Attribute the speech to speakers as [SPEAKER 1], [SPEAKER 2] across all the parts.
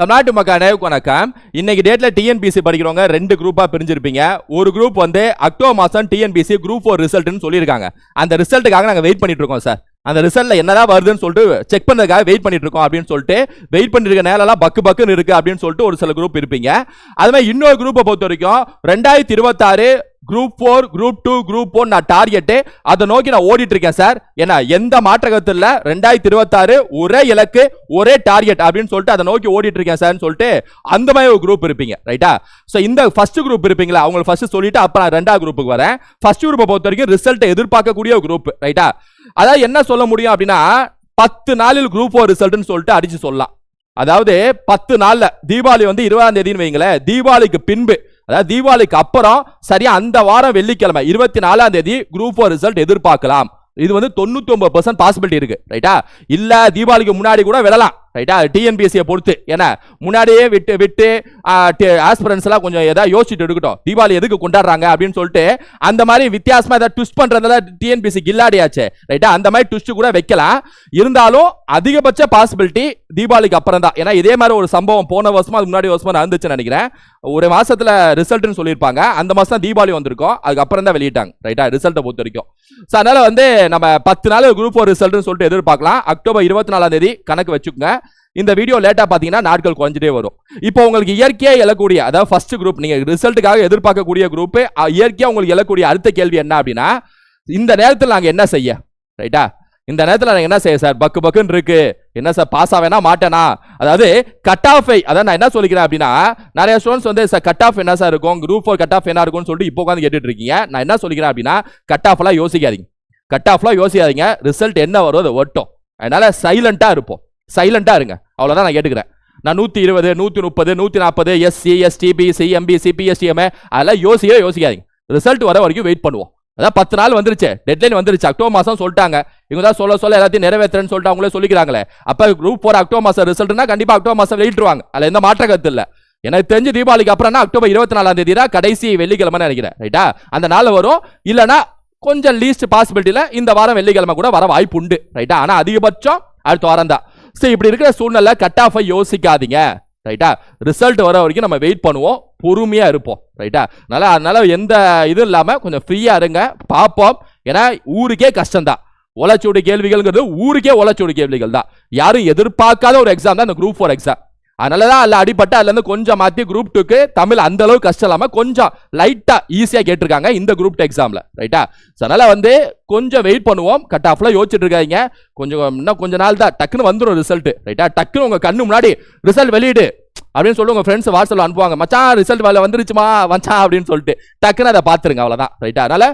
[SPEAKER 1] தமிழ்நாட்டு மக்கள் அனைவருக்கும் வணக்கம். இன்னைக்கு டேட்ல டிஎன்பிசி படிக்கிறவங்க ரெண்டு குரூப்பா பிரிஞ்சிருப்பீங்க. ஒரு குரூப் வந்து அக்டோபர் மாசம் டிஎன்பிசி குரூப் ஃபோர் ரிசல்ட்னு சொல்லியிருக்காங்க. அந்த ரிசல்ட்டுக்காக நாங்கள் வெயிட் பண்ணிட்டு இருக்கோம் சார் அந்த ரிசல்ட்ல என்னதான் வருதுன்னு சொல்லிட்டு செக் பண்ணதுக்காக வெயிட் பண்ணிட்டு இருக்கோம் அப்படின்னு சொல்லிட்டு வெயிட் பண்ணிருக்க நேரம்லாம் பக்கு பக்குன்னு இருக்கு அப்படின்னு சொல்லிட்டு ஒரு சில குரூப் இருப்பீங்க. அது மாதிரி இன்னொரு குரூப்பை பொறுத்த வரைக்கும் ரெண்டாயிரத்தி இருபத்தாறு group four group two group one நான் டார்கெட்டு அதை நோக்கி நான் ஓடிட்டு இருக்கேன் சார் ஏன்னா எந்த மாற்றகத்தில் இல்ல ரெண்டாயிரத்தி இருபத்தாறு ஒரே இலக்கு ஒரே டார்கெட் அப்படின்னு சொல்லிட்டு அதை நோக்கி ஓடிட்டு இருக்கேன் சார்னு சொல்லிட்டு அந்த மாதிரி ஒரு குரூப் இருப்பீங்க ரைட்டா ஸோ இந்த ஃபர்ஸ்ட் குரூப் இருப்பீங்களா? அவங்களுக்கு ஃபர்ஸ்ட் சொல்லிட்டு அப்புறம் நான் ரெண்டாவது குரூப்புக்கு வரேன். ஃபர்ஸ்ட் குரூப்பை பொறுத்த வரைக்கும் ரிசல்ட்டை எதிர்பார்க்கக்கூடிய ஒரு குரூப் ரைட்டா அதாவது என்ன சொல்ல முடியும் அப்படின்னா பத்து நாளில் குரூப் ஃபோர் ரிசல்ட்னு சொல்லிட்டு அடிச்சு சொல்லலாம். அதாவது பத்து நாளில் தீபாவளி வந்து இருபதாம் தேதின்னு வைங்களேன். தீபாவளிக்கு பின்பு அதாவது தீபாவளிக்கு அப்புறம் சரியா அந்த வாரம் வெள்ளிக்கிழமை இருபத்தி நாலாம் தேதி குரூப் ஃபோர் ரிசல்ட் எதிர்பார்க்கலாம். இது வந்து தொண்ணூத்தி ஒன்பது பர்சன்ட் பாசிபிலிட்டி இருக்கு ரைட்டா இல்ல தீபாவளிக்கு முன்னாடி கூட விடலாம் ரைட்டா டிஎன்பிஎஸ்சியை பொறுத்து ஏன்னா முன்னாடியே விட்டு விட்டு ஆஸ்பிரன்ஸ் எல்லாம் கொஞ்சம் ஏதாவது யோசிச்சுட்டு இருக்கட்டும். தீபாவளி எதுக்கு கொண்டாடுறாங்க அப்படின்னு சொல்லிட்டு அந்த மாதிரி வித்தியாசமா ஏதாவது ட்விஸ்ட் பண்றதுல டிஎன்பிஎஸ்சி கில்லாடியாச்சு ரைட்டா அந்த மாதிரி ட்விஸ்ட் கூட வைக்கலாம். இருந்தாலும் அதிகபட்ச பாசிபிலிட்டி தீபாவளிக்கு அப்புறம் தான் ஏன்னா இதே மாதிரி ஒரு சம்பவம் போன வருஷமா அது முன்னாடி வருஷமா நடந்துச்சுன்னு நினைக்கிறேன். ஒரு மாசத்துல ரிசல்ட்னு சொல்லியிருப்பாங்க. அந்த மாசம் தான் தீபாவளி வந்திருக்கும். அதுக்கப்புறம் தான் வெளியிட்டாங்க ரைட்டா ரிசல்ட்டை பொறுத்த வரைக்கும் ஸோ அதனால வந்து நம்ம பத்து நாள் குரூப் ஒரு ரிசல்ட்னு சொல்லிட்டு எதிர்பார்க்கலாம். அக்டோபர் இருபத்தி நாலாம் தேதி கணக்கு வச்சுக்கோங்க. இந்த வீடியோ லேட்டாக பார்த்தீங்கன்னா நாட்கள் குறைஞ்சிட்டே வரும். இப்போ உங்களுக்கு இயற்கையாக எழக்கூடிய அதாவது ஃபர்ஸ்ட் குரூப் நீங்கள் ரிசல்ட்டுக்காக எதிர்பார்க்கக்கூடிய குரூப் இயற்கையாக உங்களுக்கு எழக்கூடிய அடுத்த கேள்வி என்ன அப்படின்னா இந்த நேரத்தில் நாங்கள் என்ன செய்ய? ரைட்டா இந்த நேரத்தில் நாங்கள் என்ன செய்ய சார்? பக்கு பக்குன்னு இருக்கு. என்ன சார் பாஸ் ஆவேனா மாட்டேனா? அதாவது கட் ஆஃப் அதான் நான் என்ன சொல்லிக்கிறேன் அப்படின்னா நிறைய ஸ்டூடெண்ட்ஸ் வந்து சார் கட் ஆஃப் என்ன சார் இருக்கும்? குரூப் ஃபோர் கட் ஆஃப் என்ன இருக்கும்னு சொல்லிட்டு இப்போ உட்காந்து கேட்டுட்டு இருக்கீங்க. நான் என்ன சொல்லிக்கிறேன் அப்படின்னா கட் ஆஃப்லாம் யோசிக்காதீங்க. கட் ஆஃப்லாம் யோசிக்காதீங்க. ரிசல்ட் என்ன வரும் அது ஒட்டும். அதனால சைலண்ட்டாக இருப்போம். சைலண்டாக இருங்க. அவ்வளோதான் நான் கேட்டுக்கிறேன். நான் நூற்றி இருபது நூற்றி முப்பது நூற்றி நாற்பது SC ST BC MBC PSTM அதெல்லாம் யோசிக்கவே யோசிக்காதீங்க. ரிசல்ட் வர வரைக்கும் வெயிட் பண்ணுவோம். அதான் பத்து நாள் வந்துருச்சு. டெட்லைன் வந்துருச்சு. அக்டோபர் மாதம் சொல்லிட்டாங்க. இவங்க தான் சொல்ல சொல்ல எல்லாத்தையும் நிறைவேற்றுறேன்னு சொல்லிட்டு அவங்களே சொல்லிக்கிறாங்களே. அப்போ குரூப் ஃபோர் அக்டோபர் மாதம் ரிசல்ட்னா கண்டிப்பாக அக்டோபர் மாதம் வெளியிட்டுருவாங்க அதில் எந்த மாற்ற கருத்து இல்லை. எனக்கு தெரிஞ்சு தீபாவளிக்கு அப்புறம்னா அக்டோபர் இருபத்தி நாலாம் தேதி தான் கடைசி வெள்ளிக்கிழமை நினைக்கிறேன். ரைட்டா அந்த நாள் வரும். இல்லைனா கொஞ்சம் லீஸ்ட் பாசிபிலிட்டியில் இந்த வாரம் வெள்ளிக்கிழமை கூட வர வாய்ப்பு உண்டு. ரைட்டா ஆனால் அதிகபட்சம் அடுத்த வாரம் தான். சரி இப்படி இருக்கிற சூழ்நிலை கட் ஆஃபை யோசிக்காதீங்க. ரைட்டா ரிசல்ட் வர வரைக்கும் நம்ம வெயிட் பண்ணுவோம். பொறுமையாக இருப்போம். ரைட்டா அதனால் அதனால் எந்த இதுவும் இல்லாமல் கொஞ்சம் ஃப்ரீயாக இருங்க. பார்ப்போம். ஏன்னா ஊருக்கே கஷ்டம்தான். உழைச்சோடு கேள்விகள்ங்கிறது ஊருக்கே உழைச்சோடு கேள்விகள் தான் யாரும் எதிர்பார்க்காத ஒரு எக்ஸாம் தான். இந்த குரூப் ஃபோர் எக்ஸாம் அதனால தான் அதில் அடிப்பட்டு அதுலேருந்து கொஞ்சம் மாற்றி குரூப் டூக்கு தமிழ் அந்த அளவுக்கு கஷ்டம் இல்லாமல் கொஞ்சம் லைட்டாக ஈஸியாக கேட்டிருக்காங்க இந்த குரூப் டூ எக்ஸாமில் ரைட்டா ஸோ அதனால் வந்து கொஞ்சம் வெயிட் பண்ணுவோம். கட் ஆஃப்ல யோசிச்சுட்டு இருக்காங்க கொஞ்சம் இன்னும் கொஞ்ச நாள் தான். டக்குன்னு வந்துடும் ரிசல்ட் ரைட்டா டக்குன்னு உங்கள் கண்ணு முன்னாடி ரிசல்ட் வெளியிடு அப்படின்னு சொல்லி உங்கள் ஃப்ரெண்ட்ஸ் வாட்ஸ்அப்பில் அனுப்புவாங்க. மச்சான் ரிசல்ட் வேலை வந்துருச்சுமா? வச்சா அப்படின்னு சொல்லிட்டு டக்குன்னு அதை பார்த்துருங்க அவ்வளோதான் ரைட்டா அதனால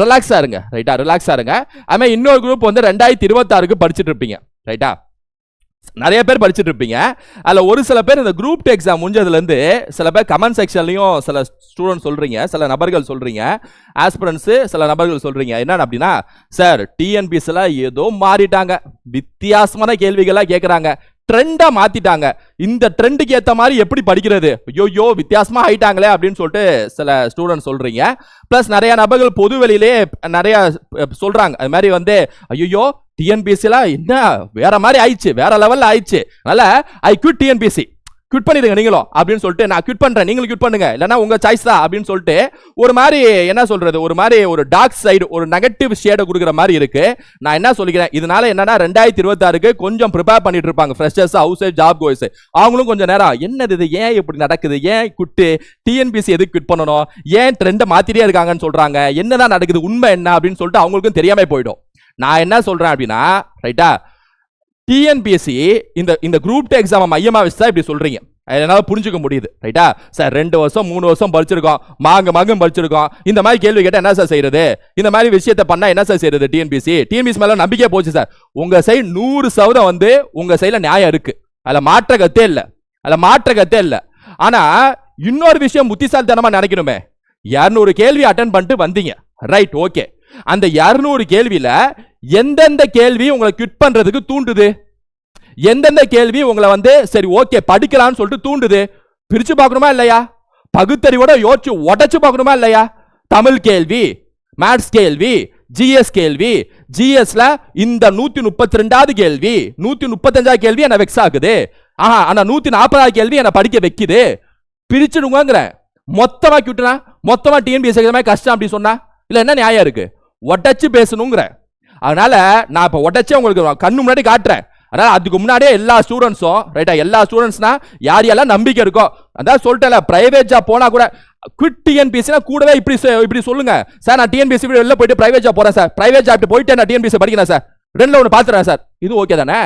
[SPEAKER 1] ரிலாக்ஸாக இருங்க ரைட்டா ரிலாக்ஸாக இருங்க. அதுமாதிரி இன்னொரு குரூப் வந்து ரெண்டாயிரத்தி இருபத்தாறுக்கு படிச்சுட்டு இருப்பீங்க ரைட்டா நிறைய பேர் படிச்சுட்டு இருப்பீங்க அதில் ஒரு சில பேர் இந்த குரூப் டூ எக்ஸாம் முடிஞ்சதுலேருந்து சில பேர் கமெண்ட் செக்ஷன்லையும் சில ஸ்டூடெண்ட் சொல்கிறீங்க சில நபர்கள் சொல்கிறீங்க ஆஸ்பிரன்ஸு சில நபர்கள் சொல்கிறீங்க என்னென்னு அப்படின்னா சார் டிஎன்பிஎஸ்ல ஏதோ மாறிட்டாங்க. வித்தியாசமான கேள்விகளாக கேட்குறாங்க ட்ரெண்டாக மாற்றிட்டாங்க இந்த ட்ரெண்டுக்கு ஏற்ற மாதிரி எப்படி படிக்கிறது? ஐயோயோ வித்தியாசமாக ஆயிட்டாங்களே அப்படின்னு சொல்லிட்டு சில ஸ்டூடெண்ட் சொல்கிறீங்க ப்ளஸ் நிறையா நபர்கள் பொது வெளியிலே நிறையா சொல்கிறாங்க அது மாதிரி வந்து ஐயோ டிஎன்பிஎஸ்சிலாம் என்ன வேற மாதிரி ஆயிடுச்சு வேற லெவலில் ஆயிடுச்சு. அதனால் ஐ குவிட் டிஎன்பிஎஸ்சி குவிட் பண்ணிடுங்க நீங்களும் அப்படின்னு சொல்லிட்டு நான் குவிட் பண்றேன். நீங்களும் குவிட் பண்ணுங்க. இல்லைனா உங்க சாய்ஸ் தான். அப்படின்னு சொல்லிட்டு ஒரு மாதிரி என்ன சொல்றது? ஒரு மாதிரி ஒரு டார்க் சைடு ஒரு நெகட்டிவ் ஷேடை கொடுக்குற மாதிரி இருக்கு. நான் என்ன சொல்லிக்கிறேன்? இதனால என்னன்னா ரெண்டாயிரத்தி இருபத்தாறுக்கு கொஞ்சம் ப்ரிப்பேர் பண்ணிட்டு இருப்பாங்க. ஃப்ரெஷர்ஸ் ஹவுஸ் ஜாப் கோய்ஸ் அவங்களும் கொஞ்சம் நேரம் என்னது இது? ஏன் இப்படி நடக்குது? ஏன் குட்டு டிஎன்பிசி எதுக்கு குவிட் பண்ணணும்? ஏன் ட்ரெண்டை மாத்திட்டே இருக்காங்கன்னு சொல்றாங்க. என்னதான் நடக்குது? உண்மை என்ன? அப்படின்னு சொல்லிட்டு அவங்களுக்கும் தெரியாம போயிடும். நான் என்ன சொல்றேன் அப்படின்னா ரைட்டா டிஎன்பிஎஸ்சி இந்த இந்த குரூப் டூ எக்ஸாமை மையமாக வச்சு தான் இப்படி சொல்கிறீங்க என்னால் புரிஞ்சுக்க முடியுது. ரைட்டா சார் ரெண்டு வருஷம் மூணு வருஷம் படிச்சிருக்கோம். மாங்க மாங்கும் படிச்சிருக்கோம். இந்த மாதிரி கேள்வி கேட்டால் என்ன சார் செய்யறது? இந்த மாதிரி விஷயத்தை பண்ணால் என்ன சார் செய்யறது டிஎன்பிசி டிஎன்பிசி மேலே நம்பிக்கை போச்சு சார் உங்கள் சைடு நூறு சதவீதம் வந்து உங்கள் சைடில் நியாயம் இருக்கு. அதில் மாற்ற கத்தே இல்லை. அதில் மாற்ற கத்தே இல்லை. ஆனால் இன்னொரு விஷயம் புத்திசாலித்தனமாக நினைக்கணுமே. இரநூறு கேள்வி அட்டன் பண்ணிட்டு வந்தீங்க. ரைட் ஓகே அந்த இரநூறு கேள்வியில் எந்தெந்த கேள்வி உங்களை கிட் பண்றதுக்கு தூண்டுது? எந்தெந்த கேள்வி உங்களை வந்து சரி ஓகே படிக்கலாம்னு சொல்லிட்டு தூண்டுது? பிரிச்சு பார்க்கணுமா இல்லையா? பகுத்தறிவோட யோசிச்சு உடச்சு பார்க்கணுமா இல்லையா? தமிழ் கேள்வி மேத்ஸ் கேள்வி ஜிஎஸ் கேள்வி ஜிஎஸ்ல இந்த நூத்தி முப்பத்தி ரெண்டாவது கேள்வி நூத்தி முப்பத்தஞ்சாவது கேள்வி என்ன வெக்ஸ் ஆகுது. ஆஹா ஆனா நூத்தி நாற்பதாவது கேள்வி என்ன படிக்க வைக்குது. பிரிச்சுடுங்கிறேன் மொத்தமா கிட்டுனா மொத்தமா டிஎன்பிஎஸ் எக்ஸாமே கஷ்டம் அப்படி சொன்னா இல்ல என்ன நியாயம் இருக்கு. உடச்சு பேசணுங்கிற. அதனால நான் இப்போ உடச்சே உங்களுக்கு கண்ணு முன்னாடி காட்டுறேன். அதனால் அதுக்கு முன்னாடியே எல்லா ஸ்டூடெண்ட்ஸும் ரைட்டா எல்லா ஸ்டூடெண்ட்ஸ்னா யார் யாரெல்லாம் நம்பிக்கை இருக்கோ அதான் சொல்லிட்டேன்ல பிரைவேட் ஜாப் போனால் கூட குவிட் டிஎன்பிசினா கூடவே இப்படி இப்படி சொல்லுங்க. சார் நான் டிஎன்பிசி வெளில போயிட்டு பிரைவேட் ஜாப் போறேன் சார். பிரைவேட் ஜாப் போயிட்டு நான் டிஎன்பிசி படிக்கிறேன் சார். ரெண்டில் ஒன்று பார்த்துறேன் சார். இது ஓகே தானே?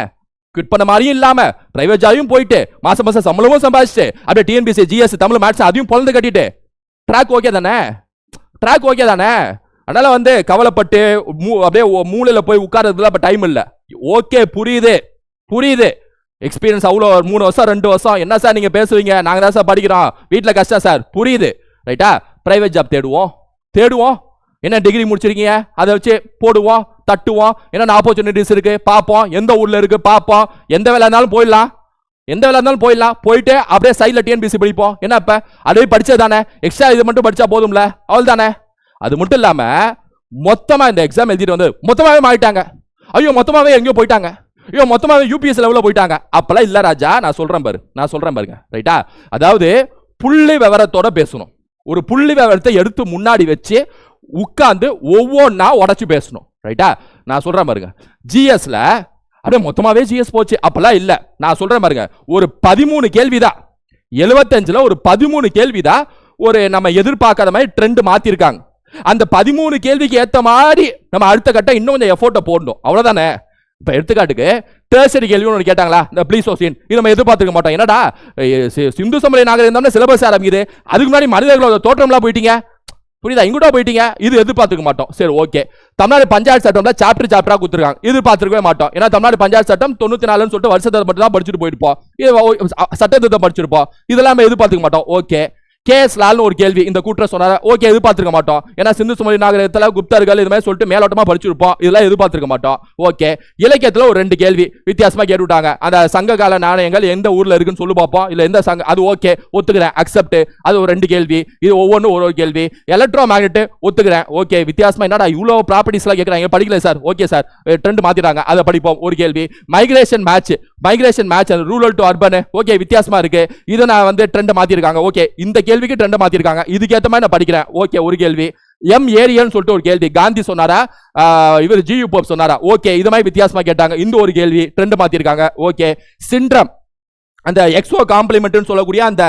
[SPEAKER 1] குவிட் பண்ண மாதிரியும் இல்லாம பிரைவேட் ஜாபையும் போயிட்டு மாசம் மாசம் சம்பளமும் சம்பாதிச்சு அப்படியே டிஎன்பிசி ஜிஎஸ் தமிழ் மேட்ஸ் அதையும் பொழந்து கட்டிட்டு ட்ராக் ஓகே தானே? ட்ராக் ஓகே தானே? அதனால வந்து கவலைப்பட்டு மூ- அப்படியே மூளையில் போய் உட்கார்றதுல இப்போ டைம் இல்லை. ஓகே புரியுது. புரியுது. எக்ஸ்பீரியன்ஸ் அவ்வளோ ஒரு மூணு வருஷம் ரெண்டு வருஷம். என்ன சார் நீங்கள் பேசுவீங்க நாங்கள் தான் சார் படிக்கிறோம். வீட்டில் கஷ்டம் சார் புரியுது. ரைட்டா ப்ரைவேட் ஜாப் தேடுவோம். தேடுவோம். என்ன டிகிரி முடிச்சிருக்கீங்க? அதை வச்சு போடுவோம் தட்டுவோம். என்னென்ன ஆப்பர்ச்சுனிட்டிஸ் இருக்குது பார்ப்போம். எந்த ஊரில் இருக்குது பார்ப்போம். எந்த வேலை இருந்தாலும் போயிடலாம். எந்த வேலை இருந்தாலும் போயிடலாம். போயிட்டு அப்படியே சைடில் டிஎன்பிசி படிப்போம். என்ன இப்போ? அதே படித்தது தானே? எக்ஸ்ட்ரா இது மட்டும் படித்தா போதும்ல? அவள் தானே அது மட்டும் இல்லாம மொத்தமா இந்த எக்ஸாம் எழுதிட்டு வந்து மொத்தமாவே மாறிட்டாங்க. ஐயோ மொத்தமாவே எங்கேயோ போயிட்டாங்க. ஐயோ மொத்தமாவே யூபிஎஸ் லெவலில் போயிட்டாங்க. அப்பெல்லாம் இல்ல ராஜா நான் சொல்றேன் பாரு நான் சொல்றேன் பாருங்க ரைட்டா அதாவது புள்ளி விவரத்தோட பேசணும். ஒரு புள்ளி விவரத்தை எடுத்து முன்னாடி வச்சு உட்காந்து ஒவ்வொன்றா உடச்சி பேசணும் ரைட்டா நான் சொல்றேன் பாருங்க ஜிஎஸ்ல அப்படியே மொத்தமாவே ஜிஎஸ் போச்சு அப்பெல்லாம் இல்ல. நான் சொல்றேன் பாருங்க ஒரு பதிமூணு கேள்விதான். எழுபத்தஞ்சுல ஒரு பதிமூணு கேள்விதான் ஒரு நம்ம எதிர்பார்க்காத மாதிரி ட்ரெண்ட் மாத்திருக்காங்க. அந்த பதிமூணு கேள்விக்கு ஏற்ற மாதிரி நம்ம அடுத்த கட்டம் இன்னும் கொஞ்சம் எஃபோர்ட்டை போடணும். அவ்வளோதானே இப்போ எடுத்துக்காட்டுக்கு தேர்சரி கேள்வி ஒன்று கேட்டாங்களா? இந்த ப்ளீஸ் ஓசின் இது நம்ம எதிர்பார்த்துக்க மாட்டோம். என்னடா? சி- சிந்து சமய நாகரிகம் தான் சிலபஸ் ஆரம்பிக்குது? அதுக்கு முன்னாடி மனிதர்களோட தோற்றம்லாம் போயிட்டீங்க? புரியுதா? இங்கூட போயிட்டீங்க. இது எதிர்பார்த்துக்க மாட்டோம். சரி ஓகே தமிழ்நாடு பஞ்சாயத்து சட்டம்ல சாப்டர் சாப்டரா கொடுத்துருக்காங்க. இது பார்த்துருக்கவே மாட்டோம். ஏன்னா தமிழ்நாடு பஞ்சாயத்து சட்டம் தொண்ணூத்தி நாலுன்னு சொல்லிட்டு வருஷத்தை மட்டும் தான் படிச்சுட்டு போயிருப்போம். இது ஓ- படிச்சிருப்போம். இதெல்லாம் எதிர்பார்த்துக்க மாட்டோம். ஓகே கேஎஸ் லால்னு ஒரு கேள்வி இந்த கூட்டம் சொன்னார்? ஓகே எதிர்பார்த்துருக்க மாட்டோம். ஏன்னா சிந்து சுமதி நாகரிகத்துல குப்தர்கள் இது மாதிரி சொல்லிட்டு மேலோட்டமாக படிச்சிருப்போம் இதெல்லாம் எதிர்பார்த்துக்க மாட்டோம். ஓகே. இலக்கியத்தில் ஒரு ரெண்டு கேள்வி வித்தியாசமாக கேட்டுவிட்டாங்க. அந்த சங்க கால நாணயங்கள் எந்த ஊரில் இருக்குன்னு சொல்லி பார்ப்போம் இல்லை எந்த சங்க அது ஓகே ஒத்துக்கிறேன். அக்செப்ட் அது ஒரு ரெண்டு கேள்வி. இது ஒவ்வொன்றும் ஒரு ஒரு கேள்வி. எலக்ட்ரோ மேக்னெட் ஒத்துக்கிறேன். ஓகே. வித்தியாசமாக என்னடா இவ்வளோ ப்ராப்பர்ட்டிஸ்லாம் கேட்குறாங்க படிக்கல சார். Okay sir. ட்ரெண்ட் மாற்றிட்டாங்க அதை படிப்போம். ஒரு கேள்வி. Migration match migration match rural to urban okay வித்தியாசமாக இருக்குது இதை நான் வந்து ட்ரெண்ட் மாற்றிருக்காங்க ஓகே. இந்த கேள்விக்கு ட்ரெண்ட் மாத்திருக்காங்க. இதுக்கு ஏத்த மாதிரி நான் படிக்கிறேன். ஓகே ஒரு கேள்வி. எம் ஏரியன்னு சொல்லிட்டு ஒரு கேள்வி. காந்தி சொன்னாரா? இவர் இவர் யூ போப் சொன்னாரா? ஓகே இது மாதிரி வித்தியாசமா கேட்டாங்க. இந்த ஒரு கேள்வி ட்ரெண்ட் மாத்திருக்காங்க. ஓகே சிண்ட்ரம் அந்த எக்ஸோ காம்ப்ளிமெண்ட்னு சொல்லக்கூடிய அந்த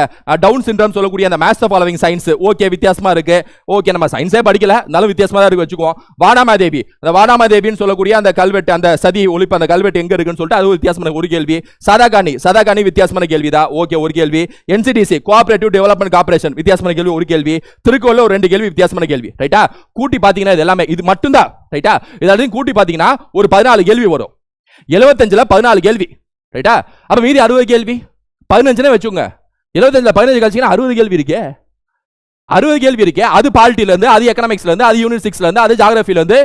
[SPEAKER 1] டவுன் சிண்ட்ரம் சொல்லக்கூடிய அந்த மேஸ்டர் ஃபாலோவிங் சயின்ஸ் ஓகே வித்தியாசமா இருக்கு. ஓகே நம்ம சயின்ஸே படிக்கல. நல்ல வித்தியாசமா தான் இருக்கு வச்சுக்குவோம். வாடாமாதேவி. அந்த வாடாமாதேவின்னு சொல்லக்கூடிய அந்த கல்வெட்டு அந்த சதி ஒழிப்பு அந்த கல்வெட்டு எங்க இருக்குன்னு சொல்லிட்டு அது வித்தியாசமான ஒரு கேள்வி. சதாகாணி. சதாகாணி வித்தியாசமான கேள்விதான் ஓகே ஒரு கேள்வி. என்சிடிசி கோஆபரேட்டிவ் டெவலப்மெண்ட் கார்பரேஷன் வித்தியாசமான கேள்வி ஒரு கேள்வி. திருக்கோவில் ஒரு ரெண்டு கேள்வி வித்தியாசமான கேள்வி. ரைட்டா கூட்டி பாத்தீங்கன்னா இது எல்லாமே இது மட்டும்தான். ரைட்டா இதெல்லாம் கூட்டி பாத்தீங்கன்னா ஒரு பதினாலு கேள்வி வரும். எழுபத்தஞ்சுல பதினாலு கேள்வி. ரைட்டா அப்போ மீதி அறுபது கேள்வி. பதினஞ்சுனே வச்சுக்கோங்க. இருபத்தஞ்சில் பதினஞ்சு கழிச்சிங்கன்னா அறுபது கேள்வி இருக்கே. அறுபது கேள்வி இருக்கே. அது பாலிட்டிலேருந்து அது எக்கனாமிக்ஸ்லேருந்து அது யூனிட் சிக்ஸ்லேருந்து அது ஜாகிரஃபிலேருந்து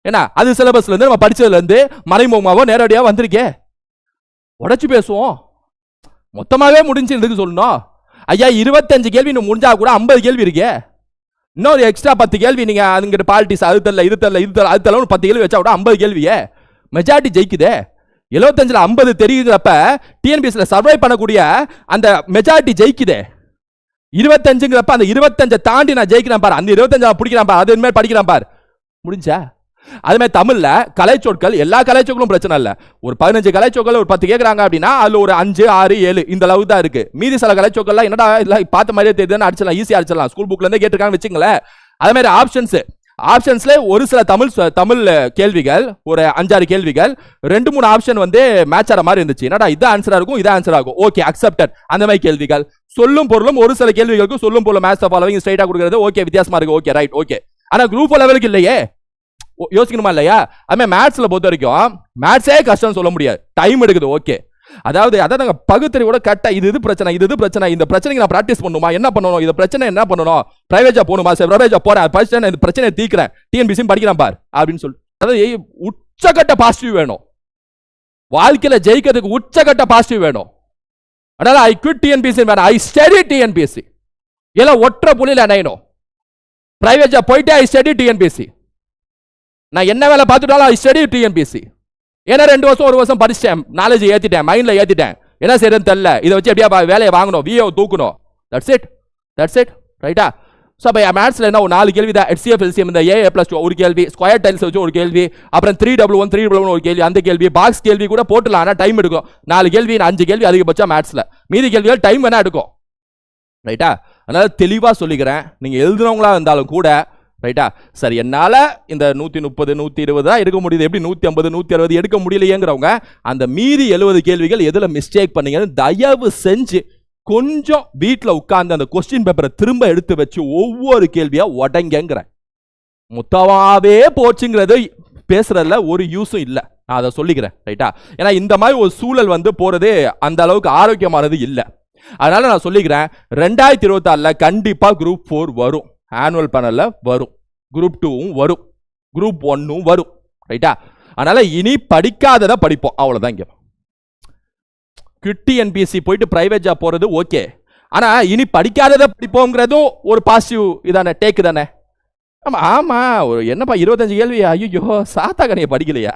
[SPEAKER 1] என்ன? அது சிலபஸ்லேருந்து நம்ம படித்ததுலேருந்து மறைமுகமாகவோ நேரடியாக வந்திருக்கே. உடச்சி பேசுவோம். மொத்தமாவே முடிஞ்சிருந்துக்கு சொல்லணும். ஐயா இருபத்தஞ்சு கேள்வி இன்னும் முடிஞ்சா கூட ஐம்பது கேள்வி இருக்கே. இன்னொரு எக்ஸ்ட்ரா பத்து கேள்வி நீங்கள் அதுங்கிட்ட பாலிட்டிஸ் அது தெரியல இது தெரியல இது தெரியல அது தெரியல பத்து கேள்வி வச்சா கூட ஐம்பது கேள்வியே. மெஜாரிட்டி ஜெயிக்குதே. எழுபத்தஞ்சில் ஐம்பது தெரியுங்கிறப்ப டிஎன்பிஎஸ்சியில் சர்வை பண்ணக்கூடிய அந்த மெஜாரிட்டி ஜெயிக்குதே. இருபத்தஞ்சுங்கிறப்ப அந்த இருபத்தஞ்சை தாண்டி நான் ஜெயிக்கிறேன் பார். அந்த இருபத்தஞ்சு நான் பிடிக்கிறேன் பாரு. அது இனிமேல் படிக்கிறேன் பார். முடிஞ்சா? அது தமிழில் கலைச்சொற்கள் எல்லா கலைச்சொற்களும் பிரச்சனை இல்லை. ஒரு பதினஞ்சு கலைச்சொற்கள் ஒரு பத்து கேட்குறாங்க அப்படின்னா அதுல ஒரு அஞ்சு ஆறு ஏழு இந்த அளவு தான் இருக்கு. மீதி சில கலைச்சொற்கள்லாம் என்னடா இல்லை பார்த்த மாதிரியே தெரியுதுன்னு அடிச்சிடலாம் ஈஸியாக அடிச்சிடலாம். ஸ்கூல் புக்ல இருந்தே கேட்டிருக்காங்கன்னு வச்சுங்களேன் அதே மாதிரி ஆப்ஷன்ஸ் ஆப்ஷன்ஸ்ல ஒரு சில தமிழ் தமிழ் கேள்விகள் ஒரு அஞ்சாறு கேள்விகள் ரெண்டு மூணு ஆப்ஷன் வந்து மேட்ச் ஆகிற மாதிரி இருந்துச்சு. என்னடா இது ஆன்சரா இருக்கும் இது ஆன்சர் ஆகும் ஓகே அக்செப்டட் அந்த மாதிரி கேள்விகள். சொல்லும் பொருளும் ஒரு சில கேள்விகளுக்கும் சொல்லும் பொருள் மேட்ச் ஃபாலோவிங் ஸ்ட்ரைட்டா கொடுக்கறது. ஓகே வித்தியாசமா இருக்கு. ஓகே ரைட் ஓகே ஆனா குரூப் லெவலுக்கு இல்லையே. ஓ, யோசிக்கணுமா இல்லையா? அதுமாதிரி மேத்ஸ்ல பொறுத்த வரைக்கும் மேத்ஸே கஷ்டம்னு சொல்ல முடியாது. டைம் எடுக்குது ஓகே அதாவது அதான் நாங்கள் பகுத்தறிவோட கட்ட இது இது பிரச்சனை இது இது பிரச்சனை இந்த பிரச்சனைக்கு நான் ப்ராக்டிஸ் பண்ணுமா? என்ன பண்ணணும்? இந்த பிரச்சனை என்ன பண்ணணும்? பிரைவேட் போகணுமா? சார் பிரைவேட் ஜாப் பிரச்சனை இந்த பிரச்சனையை தீக்கிறேன் டிஎன்பிசியும் படிக்கிறேன் பார் அப்படின்னு சொல்லிட்டு அதாவது உச்சகட்ட பாசிட்டிவ் வேணும். வாழ்க்கையில் ஜெயிக்கிறதுக்கு உச்சகட்ட பாசிட்டிவ் வேணும். அதனால ஐ குவிட் டிஎன்பிசி வேணும். ஐ ஸ்டடி டிஎன்பிசி எல்லாம் ஒற்றை புள்ளியில் அணையணும். பிரைவேட் ஜாப் போயிட்டு ஐ ஸ்டடி டிஎன்பிசி நான் என்ன வேலை பார்த்துட்டாலும் ஐ ஸ்டடி டிஎன்பிசி ஏன்னா ரெண்டு வருஷம் ஒரு வருஷம் படிச்சிட்டேன். நாலேஜ் ஏற்றிட்டேன் மைண்டில் ஏற்றிட்டேன் என்ன செய்யறதுன்னு தெரில இதை வச்சு எப்படியா வேலையை வாங்கணும்? விஏ தூக்கணும். தட்ஸ் இட் தட்ஸ் இட் ரைட்டா ஸோ அப்போ மேத்ஸில் என்ன? ஒரு நாலு கேள்வி தான். HCF எல்சிஎம் இந்த ஏ ப்ளஸ் ஒரு கேள்வி. ஸ்கொயர் டைல்ஸ் வச்சு ஒரு கேள்வி. அப்புறம் three double one three double ஒரு கேள்வி. அந்த கேள்வி. பாக்ஸ் கேள்வி கூட போட்டுலாம் ஆனால் டைம் எடுக்கும். நாலு கேள்வி அஞ்சு கேள்வி அதிகபட்சம் மேத்ஸில் மீதி கேள்விகள் டைம் வேணால் எடுக்கும். ரைட்டா அதனால் தெளிவாக சொல்லிக்கிறேன். நீங்கள் எழுதுனவங்களா இருந்தாலும் கூட ரைட்டா சரி என்னால் இந்த நூற்றி முப்பது நூற்றி இருபது தான் எடுக்க முடியுது. எப்படி நூற்றி ஐம்பது நூற்றி அறுபது எடுக்க முடியலையேங்கிறவங்க அந்த மீதி எழுபது கேள்விகள் எதில் மிஸ்டேக் பண்ணீங்கன்னு தயவு செஞ்சு கொஞ்சம் வீட்டில் உட்காந்து அந்த கொஸ்டின் பேப்பரை திரும்ப எடுத்து வச்சு ஒவ்வொரு கேள்வியாக உடங்கங்கிறேன். மொத்தமாகவே போச்சுங்கிறது பேசுறதுல ஒரு யூஸும் இல்லை. நான் அதை சொல்லிக்கிறேன். ரைட்டா ஏன்னா இந்த மாதிரி ஒரு சூழல் வந்து போகிறதே அந்த அளவுக்கு ஆரோக்கியமானது இல்லை. அதனால நான் சொல்லிக்கிறேன் ரெண்டாயிரத்தி இருபத்தாறில் கண்டிப்பாக குரூப் ஃபோர் வரும். ஆனுவல் பேனலில் வரும். குரூப் டூவும் வரும். குரூப் ஒன்னும் வரும். ரைட்டா அதனால் இனி படிக்காததை படிப்போம். அவ்வளோதான் இங்கே. கிட்டி என்பிசி போயிட்டு ப்ரைவேட் ஜாப் போகிறது ஓகே ஆனால் இனி படிக்காததை படிப்போங்கிறதும் ஒரு பாசிட்டிவ் இதானே டேக்கு தானே? ஆமாம் ஆமாம் ஒரு என்னப்பா இருபத்தஞ்சு கேள்வி? ஐயோ சாத்தா கணியை படிக்கலையா?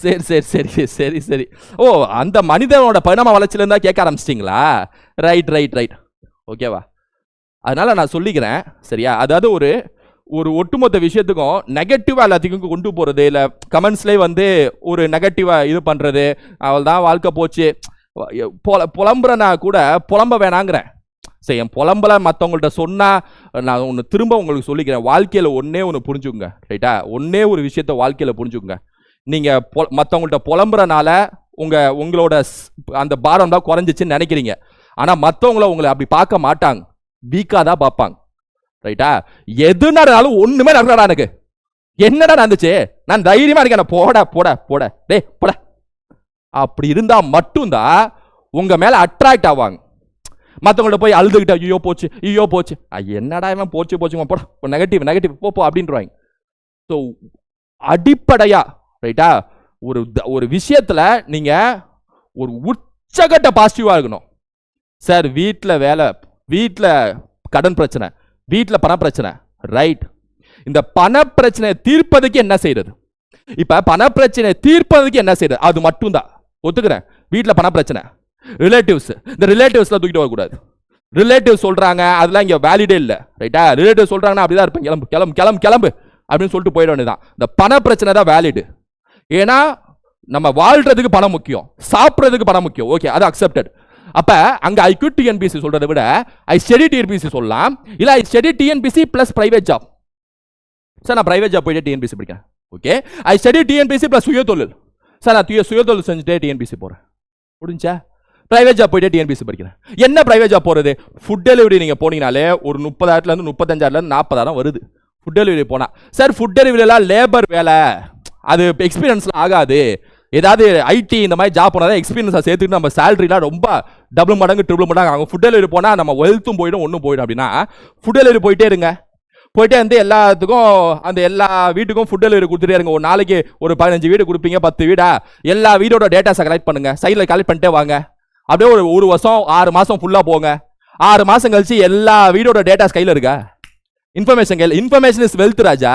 [SPEAKER 1] சரி சரி சரி சரி சரி. ஓ அந்த மனிதனோட பரிணாம வளர்ச்சியிலேருந்தா கேட்க ஆரம்பிச்சிட்டிங்களா? ரைட் ரைட் ரைட் ஓகேவா அதனால் நான் சொல்லிக்கிறேன் சரியா? அதாவது ஒரு ஒரு ஒட்டுமொத்த விஷயத்துக்கும் நெகட்டிவாக எல்லாத்துக்கும் கொண்டு போகிறது இல்லை கமெண்ட்ஸ்லேயே வந்து ஒரு நெகட்டிவாக இது பண்ணுறது அவள் தான் வாழ்க்கை போச்சு. புல புலம்புறனா கூட புலம்ப வேணாங்கிறேன். சரி என் புலம்பல மற்றவங்கள்ட்ட சொன்னால் நான் ஒன்று திரும்ப உங்களுக்கு சொல்லிக்கிறேன். வாழ்க்கையில் ஒன்றே ஒன்று புரிஞ்சுக்குங்க ரைட்டா ஒன்றே ஒரு விஷயத்த வாழ்க்கையில் புரிஞ்சுக்குங்க. நீங்கள் பொ மற்றவங்கள்ட்ட புலம்புறனால உங்கள் உங்களோட ஸ்- அந்த பாரம் தான் குறைஞ்சிச்சுன்னு நினைக்கிறீங்க. ஆனால் மற்றவங்கள உங்களை அப்படி பார்க்க மாட்டாங்க. வீக்காக தான் பார்ப்பாங்க. ரைட்டா எது நடந்தாலும் ஒன்றுமே நடக்கடா எனக்கு. என்னடா நடந்துச்சு? நான் தைரியமாக இருக்கேன். போட போட போட. டேய் போட. அப்படி இருந்தால் மட்டும்தான் உங்கள் மேலே அட்ராக்ட் ஆவாங்க. மற்றவங்கள்ட்ட போய் அழுதுகிட்ட ஐயோ போச்சு ஐயோ போச்சு. என்னடா இவன்? போச்சு போச்சுங்க போட. நெகட்டிவ் நெகட்டிவ் போ போ அப்படின்றவாங்க ஸோ அடிப்படையாக ரைட்டா ஒரு த- ஒரு விஷயத்தில் நீங்கள் ஒரு உச்சகட்ட பாசிட்டிவாக இருக்கணும். சார் வீட்டில் வேலை வீட்டில் கடன் பிரச்சனை வீட்டில் பண பிரச்சனை. ரைட் இந்த பண பிரச்சனையை தீர்ப்பதுக்கு என்ன செய்யறது? இப்ப பண பிரச்சனையை தீர்ப்பதுக்கு என்ன செய்யறது? அது மட்டும்தான். ஒத்துக்கிறேன். வீட்டில் பண பிரச்சனை. ரிலேட்டிவ்ஸ் இந்த ரிலேட்டிவ்ஸ்லாம் தூக்கிட்டு வரக்கூடாது. ரிலேட்டிவ் சொல்றாங்க அதெல்லாம் இங்க வேலிடே இல்லை. ரைட்டா ரிலேட்டிவ் சொல்றாங்கன்னா அப்படிதான் இருப்பேன். கிளம்பு கிளம்பு கிளம்பு கிளம்பு அப்படின்னு சொல்லிட்டு போயிட வேண்டியதான் இந்த பண பிரச்சனை தான் வேலிடு ஏன்னா நம்ம வாழ்றதுக்கு பணம் முக்கியம். சாப்பிட்றதுக்கு பணம் முக்கியம். ஓகே அது அக்செப்டட் அப்ப அங்க ஐ குட் டிஎன்பிசி சொல்றதை விட ஐ ஸ்டடி டிஎன்பிசி சொல்லலாம். இல்ல I study TNPSC plus private job sir நான் பிரைவேட் ஜாப் போயிட்டு டிஎன்பிசி படிக்கிறேன். Okay I study TNPSC plus சுயதொழில். சார் நான் சுய சுயதொழில் செஞ்சுட்டே டிஎன்பிசி போறேன். முடிஞ்சா பிரைவேட் ஜாப் போயிட்டு டிஎன்பிசி படிக்கிறேன். என்ன பிரைவேட் ஜாப் போறது? ஃபுட் டெலிவரி நீங்க போனீங்கனாலே ஒரு முப்பதாயிரத்துல இருந்து இருந்து நாற்பதாயிரம் வருது. ஃபுட் டெலிவரி போனா. சார் ஃபுட் டெலிவரியெல்லாம் லேபர் வேலை. அது எக்ஸ்பீரியன்ஸ்லாம் ஆகாது. ஏதாவது ஐடி இந்த மாதிரி ஜாப் போனால் எக்ஸ்பீரியன்ஸை சேர்த்துட்டு நம்ம சேலரிலாம் ரொம்ப டபுள் மடங்கு ட்ரிபிள் மடங்கு ஆகும். ஃபுட் டெலிவரி போனால் நம்ம வெல்த்தும் போயிடும் ஒன்றும் போயிடும் அப்படின்னா ஃபுட் டெலிவரி போயிட்டே இருங்க. போயிட்டே வந்து எல்லாத்துக்கும் அந்த எல்லா வீட்டுக்கும் ஃபுட் டெலிவரி கொடுத்துட்டே இருங்க. ஒரு நாளைக்கு ஒரு பதினஞ்சு வீடு கொடுப்பீங்க பத்து வீடா? எல்லா வீடோட டேட்டாஸை கலெக்ட் பண்ணுங்க. சைடில் கலெக்ட் பண்ணிட்டே வாங்க. அப்படியே ஒரு ஒரு வருஷம் ஆறு மாதம் ஃபுல்லாக போங்க. ஆறு மாதம் கழிச்சு எல்லா வீடோட டேட்டாஸ் கையில் இருக்கா? இன்ஃபர்மேஷன் கையில் information is wealth Raja.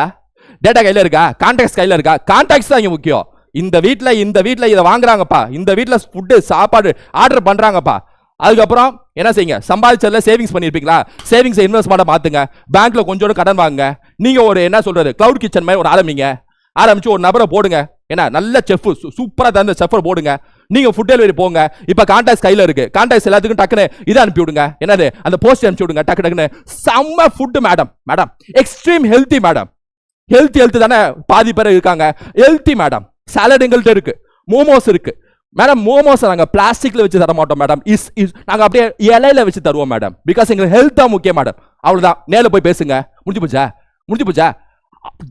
[SPEAKER 1] Data கையில் இருக்கா? கான்டாக்ட்ஸ் கையில் இருக்கா? கான்டாக்ட்ஸ் தான் இங்கே முக்கியம். இந்த வீட்டில் இந்த வீட்டில் இதை வாங்குறாங்கப்பா. இந்த வீட்டில் ஃபுட்டு சாப்பாடு ஆர்டர் பண்ணுறாங்கப்பா அதுக்கப்புறம் என்ன செய்யுங்க? சம்பாதிச்சதில் சேவிங்ஸ் பண்ணியிருப்பீங்களா சேவிங்ஸை இன்வெஸ்ட்மெண்ட்டை மாற்றுங்க பேங்க்கில் கொஞ்சோட கடன் வாங்குங்க. நீங்கள் ஒரு என்ன சொல்கிறது க்ளவுட் கிச்சன் மாதிரி ஒரு ஆரம்பிங்க. ஆரம்பித்து ஒரு நபரை போடுங்க. என்ன நல்ல செஃப் சூப்பராக தந்த செஃப்பை போடுங்க. நீங்கள் ஃபுட் டெலிவரி போங்க. இப்போ கான்டாக்ட்ஸ் கையில் இருக்குது கான்டாக்ட்ஸ் எல்லாத்துக்கும் டக்குனு இதை அனுப்பி விடுங்க. என்னது? அந்த போஸ்ட் அனுப்பிச்சி விடுங்க. டக்கு டக்குன்னு. செம்ம food madam madam extreme healthy madam healthy health தானே பாதி பேர் இருக்காங்க. ஹெல்த்தி மேடம் சாலட் எங்கள்கிட்ட இருக்கு. மோமோஸ் இருக்கு. மேடம் மோமோஸ் நாங்கள் பிளாஸ்டிக்ல வச்சு தர மாட்டோம் மேடம் இஸ் இஸ் நாங்கள் அப்படியே இலையில வச்சு தருவோம் மேடம் பிகாஸ் எங்களுக்கு ஹெல்த் தான் முக்கியம் மேடம் அவ்வளோதான் நேரில் போய் பேசுங்க. முடிஞ்சு போச்சா? முடிஞ்சு போச்சா?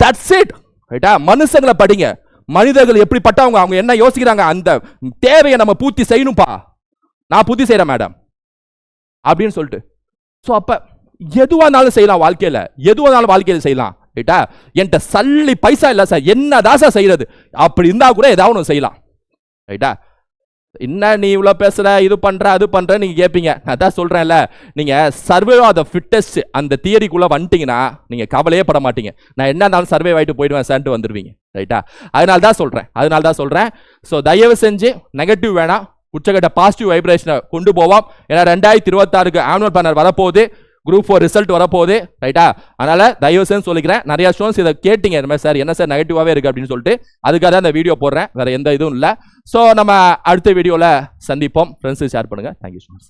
[SPEAKER 1] தட்ஸ் இட் ரைட்டா மனுஷங்களை படிங்க. மனிதர்கள் எப்படிப்பட்டவங்க? அவங்க என்ன யோசிக்கிறாங்க? அந்த தேவையை நம்ம பூர்த்தி செய்யணும்ப்பா நான் பூர்த்தி செய்கிறேன் மேடம் அப்படின்னு சொல்லிட்டு. ஸோ அப்போ எதுவாக இருந்தாலும் செய்யலாம் வாழ்க்கையில். எதுவாக இருந்தாலும் வாழ்க்கையில் செய்யலாம். ரைட்டா என்கிட்ட சல்லி பைசா இல்லை சார் என்னதான் சார் செய்யறது அப்படி இருந்தால் கூட ஏதாவது ஒன்று செய்யலாம். ரைட்டா? என்ன நீ இவ்வளோ பேசுற இது பண்ற அது பண்ற? நீங்க கேட்பீங்க நான் தான் சொல்றேன்ல நீங்க சர்வே ஆஃப் த ஃபிட்டஸ்ட் அந்த தியரிக்குள்ள வந்துட்டீங்கன்னா நீங்க கவலையே பட மாட்டீங்க. நான் என்ன இருந்தாலும் சர்வே ஆகிட்டு போயிடுவேன் சார்ட்டு வந்துடுவீங்க ரைட்டா? அதனால தான் சொல்றேன் அதனால தான் சொல்றேன். ஸோ தயவு செஞ்சு நெகட்டிவ் வேணாம். உச்சகட்ட பாசிட்டிவ் வைப்ரேஷனை கொண்டு போவோம். ஏன்னா ரெண்டாயிரத்தி இருபத்தாறுக்கு ஆனுவல் பேனர் வரப்போகுது. குரூப் ஃபோர் ரிசல்ட் வரப்போகுது. ரைட்டா அதனால தயவு செஞ்சு சொல்லிக்கிறேன். நிறைய ஸ்டூடெண்ட்ஸ் இதை கேட்டிங்க. இந்த மாதிரி சார் என்ன சார் நெகட்டிவாகவே இருக்கு அப்படின்னு சொல்லிட்டு அதுக்காக தான் இந்த வீடியோ போடுறேன். வேற எந்த இதுவும் இல்லை. ஸோ நம்ம அடுத்த வீடியோவில் சந்திப்போம். ஃப்ரெண்ட்ஸு ஷேர் பண்ணுங்க. Thank you so much